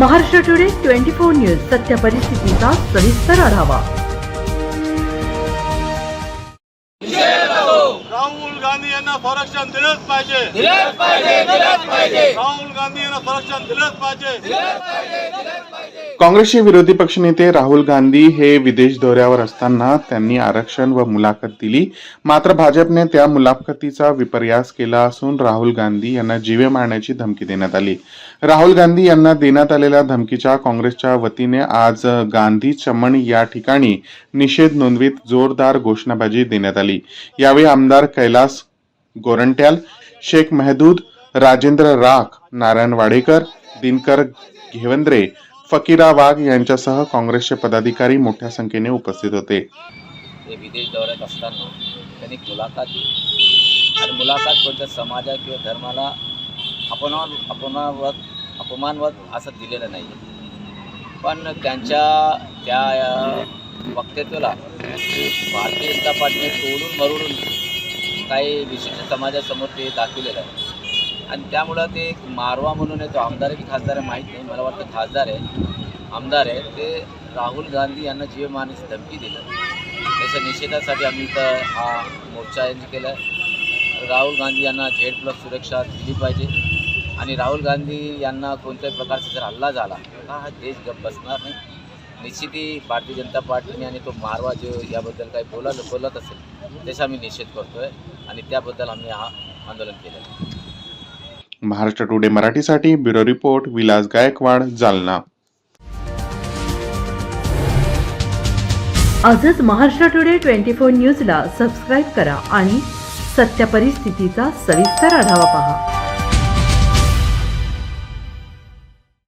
Maharashtra today twenty four news सत्य परिस्थितीचा सविस्तर आढावा. राहुल गांधी यांना संरक्षण दिलंच पाहिजे. दिलंच पाहिजे दिलंच पाहिजे. राहुल गांधी यांना संरक्षण दिलंच पाहिजे. काँग्रेसचे विरोधी पक्षनेते राहुल गांधी हे विदेश दौऱ्यावर असताना त्यांनी आरक्षण व मुलाखत दिली. मात्र भाजपने त्या मुलाखतीचा विपर्यास केला असून राहुल गांधी यांना जीवे मारण्याची धमकी देण्यात आली. राहुल गांधी यांना देण्यात आलेल्या धमकीच्या काँग्रेसच्या वतीने आज गांधी चमन या ठिकाणी निषेध नोंदवीत जोरदार घोषणाबाजी देण्यात आली. यावेळी आमदार कैलास गोरंट्याल शेख मेहदूद राजेंद्र राख नारायण वाडेकर दिनकर घेवंद्रे फकीरा वाघ यांच्यासह काँग्रेसचे पदाधिकारी मोठ्या संख्येने उपस्थित होते. ते विदेश दौऱ्यात असताना त्यांनी मुलाखत दिली. आणि मुलाखत म्हणजे कोणत्या समाजा किंवा धर्माला अपमान अपमानवत अपमानवत असं दिलेलं नाही पण त्यांच्या त्या अ, वक्तव्याला भारतीय जनता पार्टीने तोडून मरुडून काही विशिष्ट समाजासमोर ते दाखवलेलं आहे. आणि त्यामुळं ते एक मारवा म्हणून आहे तो आमदार आहे की खासदार आहे माहीत नाही. मला वाटतं खासदार आहे. आमदार आहे. ते राहुल गांधी यांना जीव मारण्याची धमकी दिलं. त्याच्या निषेधासाठी आम्ही इथं हा मोर्चा यांनी केला. आहे राहुल गांधी यांना झेड प्लस सुरक्षा दिली पाहिजे. आणि राहुल गांधी यांना कोणत्याही प्रकारचा जर हल्ला झाला तर हा देश गप बसणार नाही. निश्चितही भारतीय जनता पार्टीने आणि तो मारवा जो याबद्दल काही बोला बोलत असेल त्याचा आम्ही निषेध करतो आहे आणि त्याबद्दल आम्ही हा आंदोलन केलं आहे महाराष्ट्र टुडे मराठीसाठी ब्युरो रिपोर्ट विलास गायकवाड जालना. आजच महाराष्ट्र टुडे ट्वेंटी फोर न्यूजला सबस्क्राईब करा आणि सत्य परिस्थितीचा सविस्तर आढावा पहा.